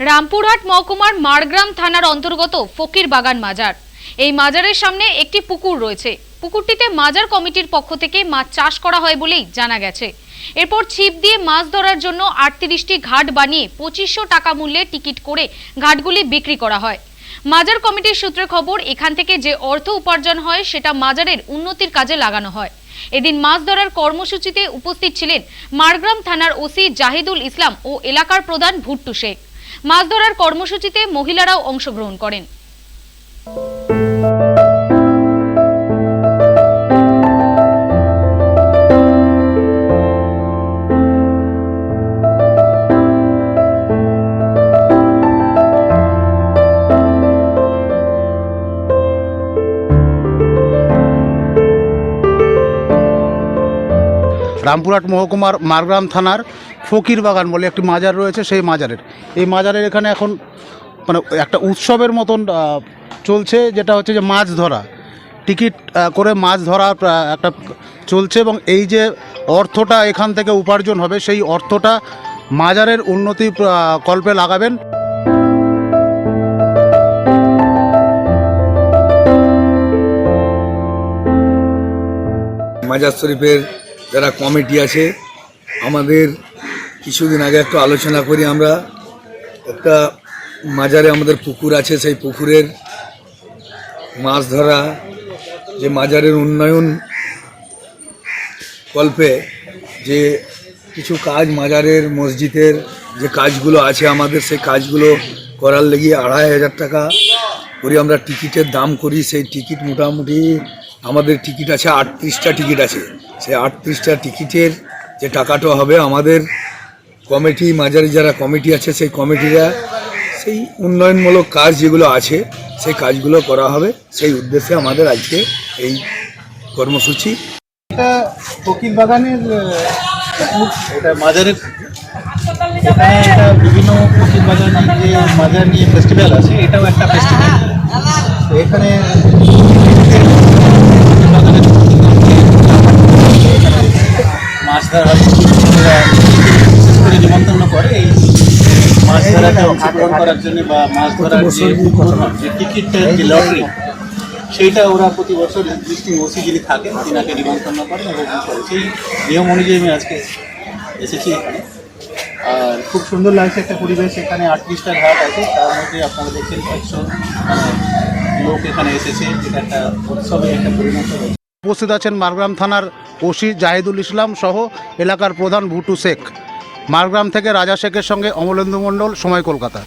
রামপুরহাট মহকুমার মারগ্রাম থানার অন্তর্গত ফকির বাগান মাজার। এই মাজারের সামনে একটি পুকুর রয়েছে। পুকুরটিতে মাজার কমিটির পক্ষ থেকে মাছ চাষ করা হয় বলেই জানা গেছে। এরপর ছিপ দিয়ে মাছ ধরার জন্য আটত্রিশটি ঘাট বানিয়ে পঁচিশশো টাকা মূল্যে টিকিট করে ঘাটগুলি বিক্রি করা হয়। মাজার কমিটির সূত্রে খবর, এখান থেকে যে অর্থ উপার্জন হয় সেটা মাজারের উন্নতির কাজে লাগানো হয়। এদিন মাছ ধরার কর্মসূচিতে উপস্থিত ছিলেন মারগ্রাম থানার ওসি জাহিদুল ইসলাম ও এলাকার প্রধান ভুট্টু শেখ। মাছ ধরার কর্মসূচিতে মহিলারাও অংশগ্রহণ করেন। রামপুরহাট মহকুমার মারগ্রাম থানার ফকির বাগান বলে একটি মাজার রয়েছে, সেই মাজারের। এই মাজারের এখানে এখন মানে একটা উৎসবের মতন চলছে, যেটা হচ্ছে যে মাছ ধরা। টিকিট করে মাছ ধরা একটা চলছে এবং এই যে অর্থটা এখান থেকে উপার্জন হবে, সেই অর্থটা মাজারের উন্নতি কল্পে লাগাবেন। মাজার শরীফের যারা কমিটি আছে, আমাদের কিছুদিন আগে একটু আলোচনা করি আমরা। একটা মাজারে আমাদের পুকুর আছে, সেই পুকুরের মাছ ধরা, যে মাজারের উন্নয়ন কল্পে যে কিছু কাজ মাজারের মসজিদের যে কাজগুলো আছে আমাদের, সেই কাজগুলো করার লেগে আড়াই হাজার টাকা করি আমরা টিকিটের দাম করি। সেই টিকিট মোটামুটি আমাদের টিকিট আছে আটত্রিশটা টিকিট আছে। সেই আটত্রিশটা টিকিটের যে টাকাটা হবে আমাদের কমিটি মাজারে যারা কমিটি আছে, সেই কমিটিরা সেই উন্নয়নমূলক কাজ যেগুলো আছে, সেই কাজগুলো করা হবে। সেই উদ্দেশ্যে আমাদের আজকে এই কর্মসূচি। এটা এটা মাজারের বিভিন্ন মাজার নিয়ে ফেস্টিভ্যাল আছে, এটাও একটা ফেস্টিভ্যাল এখানে মাছ ধরা বিশেষ অংশগ্রহণ করার জন্য বা মাছ ধরার যে যে টিকিটের যে লটারি? সেইটা ওরা প্রতি বছর ডিস্ট্রিক্ট ওসি যিনি থাকেন তিনাকে নিমন্ত্রণ করেন এবং করে সেই নিয়ম অনুযায়ী আমি আজকে এসেছি এখানে। আর খুব সুন্দর লাগছে একটা পরিবেশ এখানে আটত্রিশটা ঘাট আছে তার মধ্যে আপনারা দেখছেন একশো লোক এখানে এসেছে। এটা একটা উৎসবে একটা পরিণত হয়েছে। উপস্থিত আছেন মারগ্রাম থানার ওসি জাহিদুল ইসলাম সহ এলাকার প্রধান ভুটু শেখ। মারগ্রাম থেকে রাজা শেখের সঙ্গে অমলেন্দু মণ্ডল সময় কলকাতা।